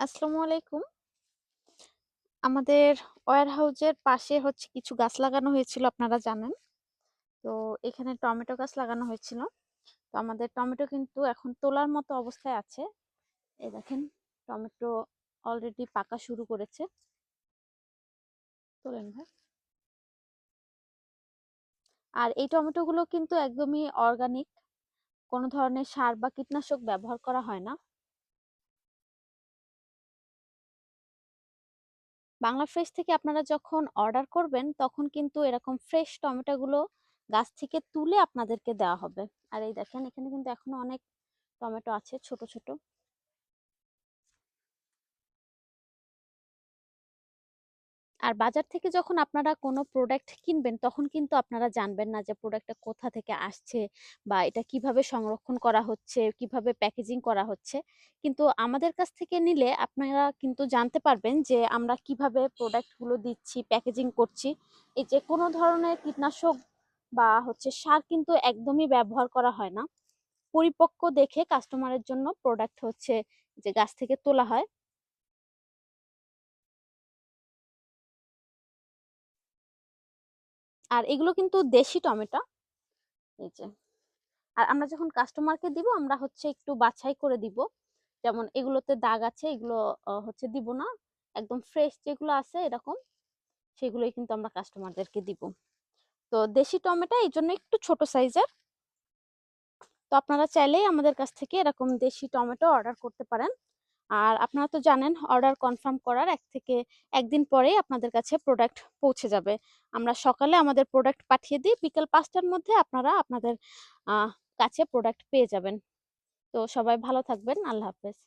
আসসালামু আলাইকুম। আমাদের ওয়্যার হাউসের পাশে হচ্ছে কিছু গাছ লাগানো হয়েছিল, আপনারা জানেন। তো এখানে টমেটো গাছ লাগানো হয়েছিল। তো আমাদের টমেটো কিন্তু এখন তোলার মতো অবস্থায় আছে। এই দেখেন, টমেটো অলরেডি পাকা শুরু করেছে। তোলেন ভাই। আর এই টমেটোগুলো কিন্তু একদমই অর্গানিক। কোনো ধরনের সার বা কীটনাশক ব্যবহার করা হয় না। বাংলা ফ্রেশ থেকে আপনারা যখন অর্ডার করবেন তখন কিন্তু এরকম ফ্রেশ টমেটোগুলো গাছ থেকে তুলে আপনাদেরকে দেওয়া হবে। আর এই দেখেন এখানে কিন্তু এখনও অনেক টমেটো আছে ছোট, ছোট। আর বাজার থেকে যখন আপনারা কোনো প্রোডাক্ট কিনবেন তখন কিন্তু আপনারা জানবেন না যে প্রোডাক্টটা কোথা থেকে আসছে বা এটা কীভাবে সংরক্ষণ করা হচ্ছে, কীভাবে প্যাকেজিং করা হচ্ছে। কিন্তু আমাদের কাছ থেকে নিলে আপনারা কিন্তু জানতে পারবেন যে আমরা কীভাবে প্রোডাক্টগুলো দিচ্ছি, প্যাকেজিং করছি। এই যে কোনো ধরনের কীটনাশক বা হচ্ছে সার কিন্তু একদমই ব্যবহার করা হয় না। পরিপক্ক দেখে কাস্টমারের জন্য প্রোডাক্ট হচ্ছে যে গাছ থেকে তোলা হয়। আর এগুলো কিন্তু দেশি টমেটো। এই যে। আর আমরা যখন কাস্টমারকে দিব, আমরা হচ্ছে একটু বাছাই করে দিব। যেমন এগুলোতে দাগ আছে, এগুলো হচ্ছে দিব না। একদম ফ্রেশ যেগুলো আছে এরকম, সেগুলোই কিন্তু আমরা কাস্টমারদেরকে দিব। তো দেশি টমেটো এই জন্য একটু ছোট সাইজের। তো আপনারা চাইলেই আমাদের কাছ থেকে এরকম দেশি টমেটো অর্ডার করতে পারেন। আর আপনারা তো জানেন অর্ডার কনফার্ম করার এক থেকে একদিন পরেই আপনাদের কাছে প্রোডাক্ট পৌঁছে যাবে। আমরা সকালে আমাদের প্রোডাক্ট পাঠিয়ে দিই। বিকেল পাঁচটার মধ্যে আপনারা আপনাদের কাছে প্রোডাক্ট পেয়ে যাবেন। তো সবাই ভালো থাকবেন। আল্লাহ হাফেজ।